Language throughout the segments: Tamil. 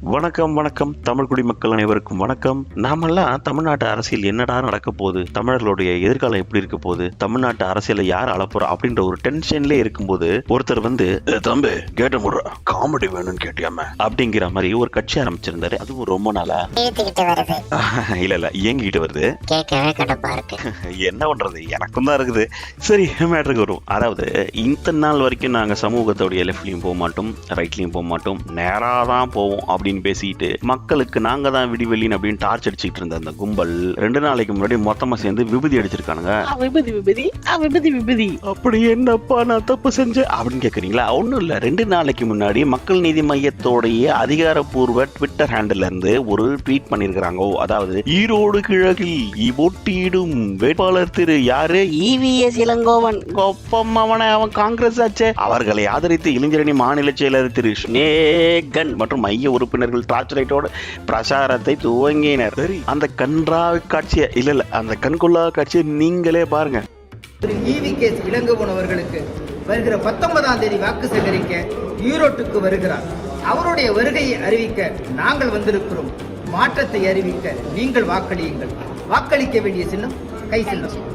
வணக்கம் வணக்கம். தமிழ் குடிமக்கள் அனைவருக்கும் வணக்கம். நாமெல்லாம் தமிழ்நாட்டு அரசியல் என்னடா நடக்க போகுது? தமிழர்களுடைய எதிர்காலம் எப்படி இருக்க போகுது? தமிழ்நாட்டு அரசியலை யார் அழப்போறா அப்படின்ற ஒரு டென்ஷன்ல இருக்கும்போது ஒருத்தர் வந்து "ஏ, தம்பி கேட்ட முடுற. காமெடி வேணும்னு கேட்டியாம? அப்படிங்கிற மாதிரி ஒரு கட்சி ஆரம்பிச்சிருந்தாரு. அதுவும் ரொம்ப நாளா. இல்ல இல்ல. இயங்கிட்டு வருது. என்ன பண்றது? எனக்கும் தான் இருக்குது. சரி மேட்ருக்கு வரும் அதாவது இந்த நாள் வரைக்கும் நாங்க சமூகத்தோடைய லெஃப்ட்லயும் போக மாட்டோம் ரைட்லயும் போக மாட்டோம். நேரா தான் போவோம். அப்படின்னு பேசிட்டு மக்களுக்கு நாங்க தான் விடிவெளின்னு அப்படின்னு டார்ச் அடிச்சுட்டு இருந்த அந்த கும்பல் ரெண்டு நாளைக்கு முன்னாடி மொத்தமா சேர்ந்து விபூதி அடிச்சிருக்கானுங்க. விபதி விபதி. விபதி விபதி. அப்படி என்னப்பா நான் தப்பு செஞ்சேன்? அப்படின்னு கேக்குறீங்களா? ஒண்ணும் இல்ல. ரெண்டு நாளைக்கு முன்னாடி மக்கள் நீதி மையத்தோடைய அதிகாரப்பூர்வ ட்விட்டர் ஹேண்டில் இருந்து ஒரு ட்வீட் பண்ணிருக்காங்க அதாவது ஈரோடு கிழக்கில் போட்டியிடும் வேட்பாளர் திரு யாரு? இவிஎஸ் இளங்கோவன். கொப்பம் அவனை அவன் காங்கிரஸ் ஆச்சே. அவர்களை ஆதரித்து இளைஞரணி மாநில செயலர் திரு ஸ்னேகன் மற்றும் மைய உறுப்பினர்கள் டார்ச் லைட்டோட பிரச்சாரத்தை துவங்கினர். சரி. அந்த கன்றா காட்சியை இல்ல இல்ல அந்த கண்கொள்ளா காட்சியை நீங்களே பாருங்க. திரு ஈவி கேஸ் இளங்கோவன் அவர்களுக்கு வருகிற பத்தொன்பதாம் தேதி வாக்கு சேகரிக்க ஈரோட்டுக்கு வருகிறார். அவருடைய வருகையை அறிவிக்க நாங்கள் வந்திருக்கிறோம். மாற்றத்தை அறிவிக்க நீங்கள் வாக்களியுங்கள். வாக்களிக்க வேண்டிய சின்னம் கை சின்னம்.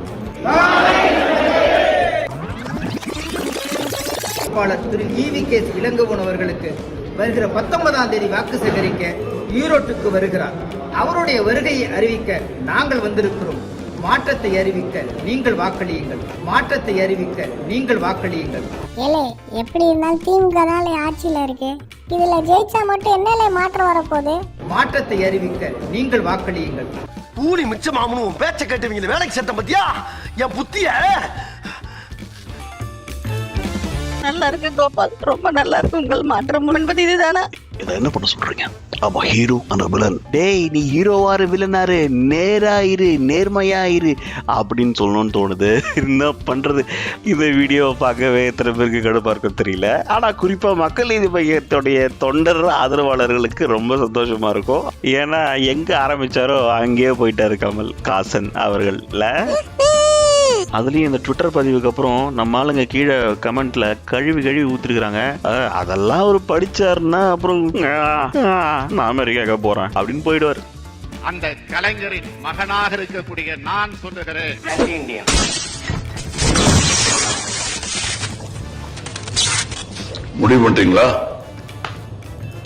திரு ஈவி கேஸ் இளங்கோவன் அவர்களுக்கு வருகிற பத்தொன்பதாம் தேதி வாக்கு சேகரிக்க ஈரோட்டுக்கு வருகிறார். அவருடைய வருகையை அறிவிக்க நாங்கள் வந்திருக்கிறோம். மாற்றத்தை அறிவிக்க நீங்கள் வாக்களியுங்கள். மாற்றத்தை அறிவிக்க நீங்கள் வாக்களியுங்கள். ஏலே எப்படி இருந்தாலும் திமுக நாளை ஆட்சியில இருக்கு. இதுல ஜெயிச்சா மட்டும் என்னலே மாற்றம் வரப்போகுது? மாற்றத்தை அறிவிக்க நீங்கள் வாக்களியுங்கள். ஊனி மிச்சமாமனு உன் பேச்ச கேட்டுவீங்க வேலைக்கு சேர்த்த பத்தியா? என் புத்திய நல்லா இருக்கு கோபால். ரொம்ப நல்லா இருக்கு. உங்கள் மாற்றம் என்பது இதுதானா? இதை என்ன பண்ண சொல்றீங்க? ஆமா ஹீரோ அந்த வில்லன் டேய் நீ ஹீரோவாரு வில்லனாரு நேரா இரு நேர்மையா இரு. அப்படின்னு சொல்லணும்னு தோணுது. என்ன பண்றது? இந்த வீடியோவை பார்க்கவே எத்தனை பேருக்கு கடுப்பா இருக்கும் தெரியல. ஆனா குறிப்பா மக்கள் நீதி மையத்துடைய தொண்டர் ஆதரவாளர்களுக்கு ரொம்ப சந்தோஷமா இருக்கும். ஏன்னா எங்க ஆரம்பிச்சாரோ அங்கேயே போயிட்டாரு கமல் காசன் அவர்கள்ல அதுலயும் இந்த ட்விட்டர் பதிவுக்கு அப்புறம் நம்ம ஆளுங்க கீழே கமெண்ட்ல கழுவி கழுவி ஊத்திருக்காங்க அதெல்லாம் அவர் படிச்சாருன்னா அப்புறம் நான் அமெரிக்காக்க போறேன். அப்படின்னு போயிடுவார். அந்த கலைஞரின் மகனாக இருக்கக்கூடிய நான் சொல்லுகிறேன். முடிவு பண்ணிட்டீங்களா?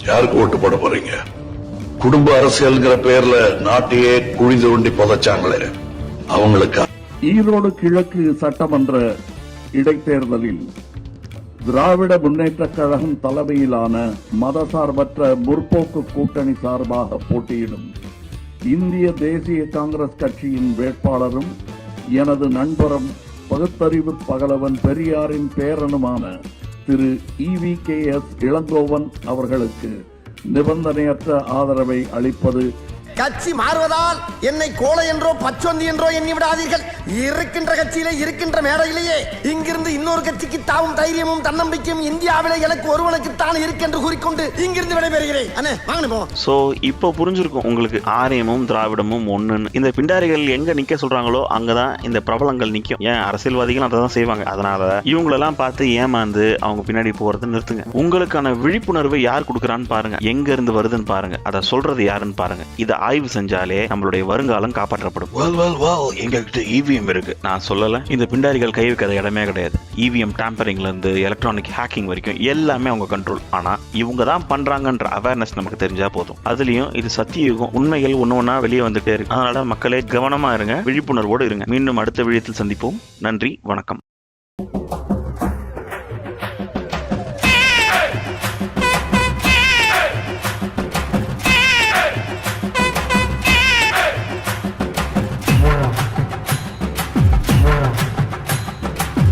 யாருக்கு ஓட்டு போட போறீங்க? குடும்ப அரசியல்ங்கிற பேர்ல நாட்டையே குழி தோண்டி புதைச்சாங்களே. அவங்களுக்கு? ஈரோடு கிழக்கு சட்டமன்ற இடைத்தேர்தலில் திராவிட முன்னேற்றக் கழகம் தலைமையிலான மதசார்பற்ற முற்போக்கு கூட்டணி சார்பாக போட்டியிடும் இந்திய தேசிய காங்கிரஸ் கட்சியின் வேட்பாளரும் எனது நண்பரும் பகுத்தறிவு பகலவன் பெரியாரின் பேரனுமான திரு E V K S Elangovan அவர்களுக்கு நிபந்தனையற்ற ஆதரவை அளிப்பது கட்சி மாறுவதால் என்னை கோலை என்றோ பச்சொந்தி என்றோ எண்ணி விடாதீர்கள். இருக்கின்ற கட்சியிலே இருக்கின்ற மேடையிலேயே இங்கிருந்து இன்னொரு கட்சிக்கு தாவும் தைரியமும் தன்னம்பிக்கையும் இந்தியாவிலே எனக்கு ஒருவனுக்கு தான் இருக்கென்று கூறிக்கொண்டு இங்கிருந்து விடைபெறுகிறேன். அண்ணே ஸோ இப்போ புரிஞ்சிருக்கும் உங்களுக்கு ஆரியமும் திராவிடமும் ஒண்ணுன்னு. இந்த பிண்டாரிகள் எங்க நிக்க சொல்றாங்களோ அங்கதான் இந்த பிரபலங்கள் நிக்கும். ஏன் அரசியல்வாதிகள் அதை தான் செய்வாங்க. அதனால இவங்களெல்லாம் பார்த்து ஏமாந்து அவங்க பின்னாடி போறதை நிறுத்துங்க. உங்களுக்கான விழிப்புணர்வை யார் கொடுக்குறான்னு பாருங்க. எங்க இருந்து வருதுன்னு பாருங்க. அதை சொல்றது யாருன்னு பாருங்க. இதை ஆய்வு செஞ்சாலே நம்மளுடைய வருங்காலம் காப்பாற்றப்படும். வெல் வெல் இவிஎம் இருக்கு. நான் சொல்லல இந்த பிண்டாரிகள் கை வைக்காத இடமே கிடையாது. இவிஎம் டேம்பரிங்ல இருந்து எலக்ட்ரானிக் ஹேக்கிங் வரைக்கும் எல்லாமே அவங்க கண்ட்ரோல் ஆனா இவங்க தான் பண்றாங்கன்ற அவேர்னஸ் நமக்கு தெரிஞ்சா போதும். அதுலயும் இது சத்தியுகம் உண்மைகள் ஒண்ணு ஒண்ணா வெளியே வந்துட்டே இருக்கு. அதனால மக்களே கவனமா இருங்க விழிப்புணர்வோடு இருங்க. மீண்டும் அடுத்த விழியத்தில் சந்திப்போம். நன்றி வணக்கம்.